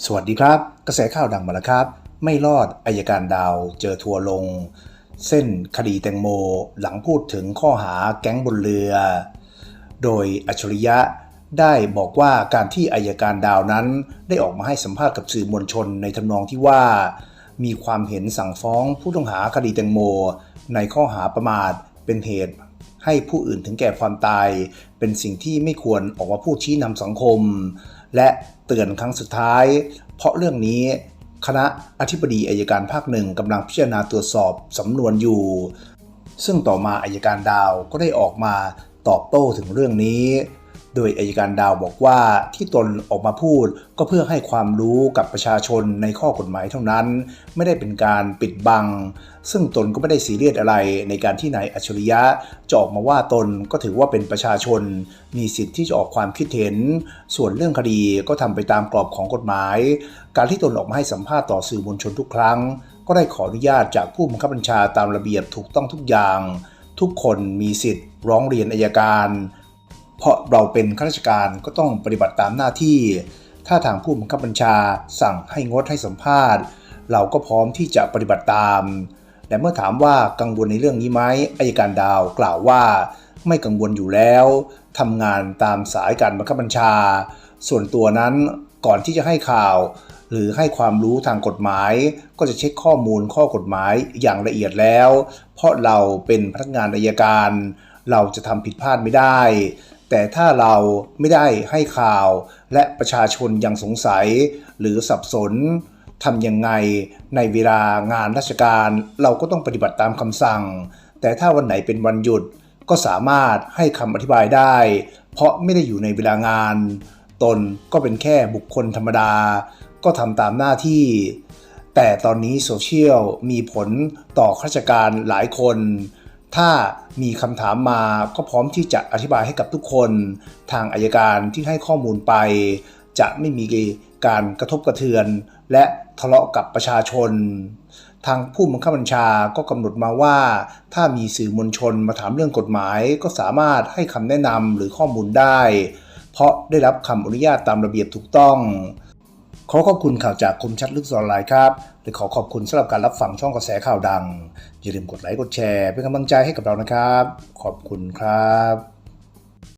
สวัสดีครับ กระแสข่าวดังมาแล้วครับ ไม่รอดอายการดาวเจอทัวร์ลง เส้นคดีแตงโมหลังพูดถึงข้อหาแก๊งบนเรือ โดยอัจฉริยะได้บอกว่าการที่อายการดาวนั้นได้ออกมาให้สัมภาษณ์กับสื่อมวลชนในทำนองที่ว่า มีความเห็นสั่งฟ้องผู้ต้องหาคดีแตงโม ในข้อหาประมาทเป็นเหตุ ให้ผู้อื่นถึงแก่ความตาย เป็นสิ่งที่ไม่ควรออกมาพูดชี้นำสังคม และ ตือนครั้งสุดท้าย เพราะเรื่องนี้คณะอธิบดีอายการภาคหนึ่งกำลังพิจารณาตรวจสอบสำนวนอยู่ ซึ่งต่อมาอายการดาวก็ได้ออกมาตอบโต้ถึงเรื่องนี้ โดยอายการดาวบอกว่าที่ตนออกมาพูดก็เพื่อให้ความรู้กับประชาชนในข้อกฎหมายเท่านั้น ไม่ได้เป็นการปิดบัง ซึ่งตนก็ไม่ได้ซีเรียสอะไรในการที่นายอัจฉริยะจะออกมาว่าตนก็ถือว่าเป็นประชาชน มีสิทธิ์ที่จะออกความคิดเห็น ส่วนเรื่องคดีก็ทำไปตามกรอบของกฎหมาย การที่ตนออกมาให้สัมภาษณ์ต่อสื่อมวลชนทุกครั้ง ก็ได้ขออนุญาตจากผู้บังคับบัญชาตามระเบียบถูกต้องทุกอย่าง ทุกคนมีสิทธิ์ ร้องเรียนอายการ เพราะเราเป็นข้าราชการก็ต้องปฏิบัติตามหน้าที่ ถ้าทางผู้บังคับบัญชาสั่งให้งดให้สัมภาษณ์ เราก็พร้อมที่จะปฏิบัติตามแต่เมื่อถามว่ากังวลในเรื่องนี้ไหมอายการดาวกล่าวว่า ไม่กังวลอยู่แล้วทำงานตามสายการบังคับบัญชา ส่วนตัวนั้นก่อนที่จะให้ข่าว หรือให้ความรู้ทางกฎหมาย ก็จะเช็คข้อมูลข้อกฎหมายอย่างละเอียดแล้ว เพราะเราเป็นพนักงานอายการ เราจะทำผิดพลาดไม่ได้ แต่ถ้าเราไม่ได้ให้ข่าวและประชาชนยังสงสัย หรือสับสนทำยังไงในเวลางานราชการ เราก็ต้องปฏิบัติตามคำสั่ง แต่ถ้าวันไหนเป็นวันหยุดก็สามารถให้คำอธิบายได้ เพราะไม่ได้อยู่ในเวลางาน ตนก็เป็นแค่บุคคลธรรมดา ก็ทำตามหน้าที่ แต่ตอนนี้โซเชียลมีผลต่อข้าราชการหลายคน ถ้ามีคำถามมาก็พร้อมที่จะอธิบายให้กับทุกคน ทางอายการที่ให้ข้อมูลไป จะไม่มีการกระทบกระเทือน และทะเลาะกับประชาชน ทางผู้บังคับบัญชาก็กำหนดมาว่า ถ้ามีสื่อมวลชนมาถามเรื่องกฎหมาย ก็สามารถให้คำแนะนำหรือข้อมูลได้ เพราะได้รับคำอนุญาตตามระเบียบถูกต้อง ขอขอบคุณข่าวจากคมชัดลึกออนไลน์ครับ และขอขอบคุณสำหรับการรับฟังช่องกระแสข่าวดัง อย่าลืมกดไลค์กดแชร์ เป็นกำลังใจให้กับเรานะครับ ขอบคุณครับ